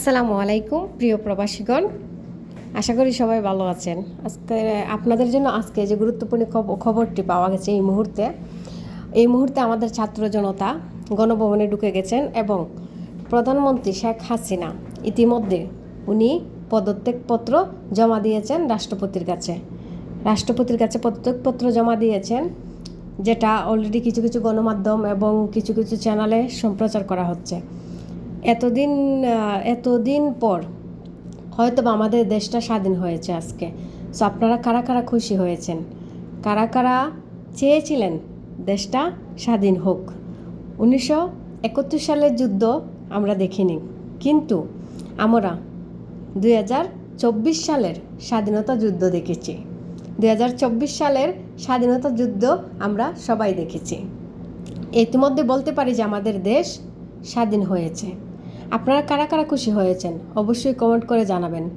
আসসালামু আলাইকুম, প্রিয় প্রবাসীগণ। আশা করি সবাই ভালো আছেন। আজকে, আপনাদের জন্য আজকে যে গুরুত্বপূর্ণ খবরটি পাওয়া গেছে এই মুহূর্তে এই মুহূর্তে আমাদের ছাত্র জনতা গণভবনে ঢুকে গেছেন এবং প্রধানমন্ত্রী শেখ হাসিনা ইতিমধ্যে উনি পদত্যাগপত্র জমা দিয়েছেন রাষ্ট্রপতির কাছে। রাষ্ট্রপতির কাছে পদত্যাগপত্র জমা দিয়েছেন, যেটা অলরেডি কিছু কিছু গণমাধ্যম এবং কিছু কিছু চ্যানেলে সম্প্রচার করা হচ্ছে। এতদিন এতদিন পর হয়তো বা আমাদের দেশটা স্বাধীন হয়েছে আজকে। সো আপনারা কারা কারা খুশি হয়েছেন? কারা কারা চেয়েছিলেন দেশটা স্বাধীন হোক? উনিশশো একাত্তর সালের যুদ্ধ আমরা দেখিনি। কিন্তু আমরা দুই হাজার চব্বিশ সালের স্বাধীনতা যুদ্ধ দেখেছি। দুই হাজার চব্বিশ সালের স্বাধীনতা যুদ্ধ আমরা সবাই দেখেছি। ইতিমধ্যে বলতে পারি যে আমাদের দেশ স্বাধীন হয়েছে। আপনারা কারা কারা খুশি হয়েছেন? অবশ্যই কমেন্ট করে জানাবেন।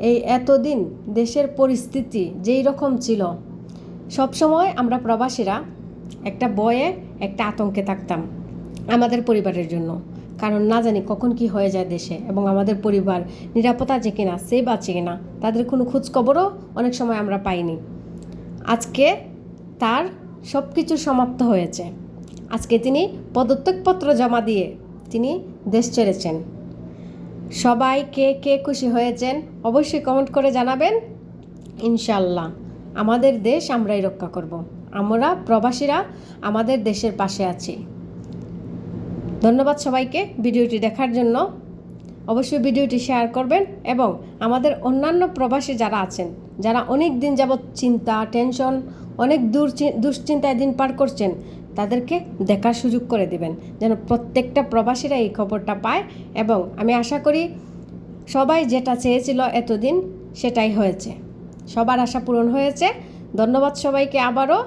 এই এতদিন দেশের পরিস্থিতি যেই রকম ছিল সবসময় আমরা প্রবাসীরা একটা বয়ে একটা আতঙ্কে থাকতাম আমাদের পরিবারের জন্য। কারণ না জানি কখন কি হয়ে যায় দেশে এবং আমাদের পরিবার নিরাপদ আছে কিনা সেভ আছে কিনা, তাদের কোনো খোঁজখবরও অনেক সময় আমরা পাইনি। আজকে তার সব কিছু সমাপ্ত হয়েছে। আজকে তিনি পদত্যাগপত্র জমা দিয়ে তিনি দেশ ছেড়েছেন। সবাই কে কে খুশি হয়েছেন অবশ্যই কমেন্ট করে জানাবেন। ইনশাল্লাহ আমাদের দেশ আমরাই রক্ষা করব। আমরা প্রবাসীরা আমাদের দেশের পাশে আছি। ধন্যবাদ সবাইকে ভিডিওটি দেখার জন্য। অবশ্যই ভিডিওটি শেয়ার করবেন এবং আমাদের অন্যান্য প্রবাসী যারা আছেন, যারা অনেক দিন যাবৎ চিন্তা টেনশন অনেক দূর দুশ্চিন্তায় দিন পার করছেন, তাদেরকে দেখার সুযোগ করে দিবেন, যেন প্রত্যেকটা প্রবাসীরা এই খবরটা পায় এবং আমি আশা করি সবাই যেটা চেয়েছিল এতদিন সেটাই হয়েছে। সবার আশা পূরণ হয়েছে। ধন্যবাদ সবাইকে আবারও।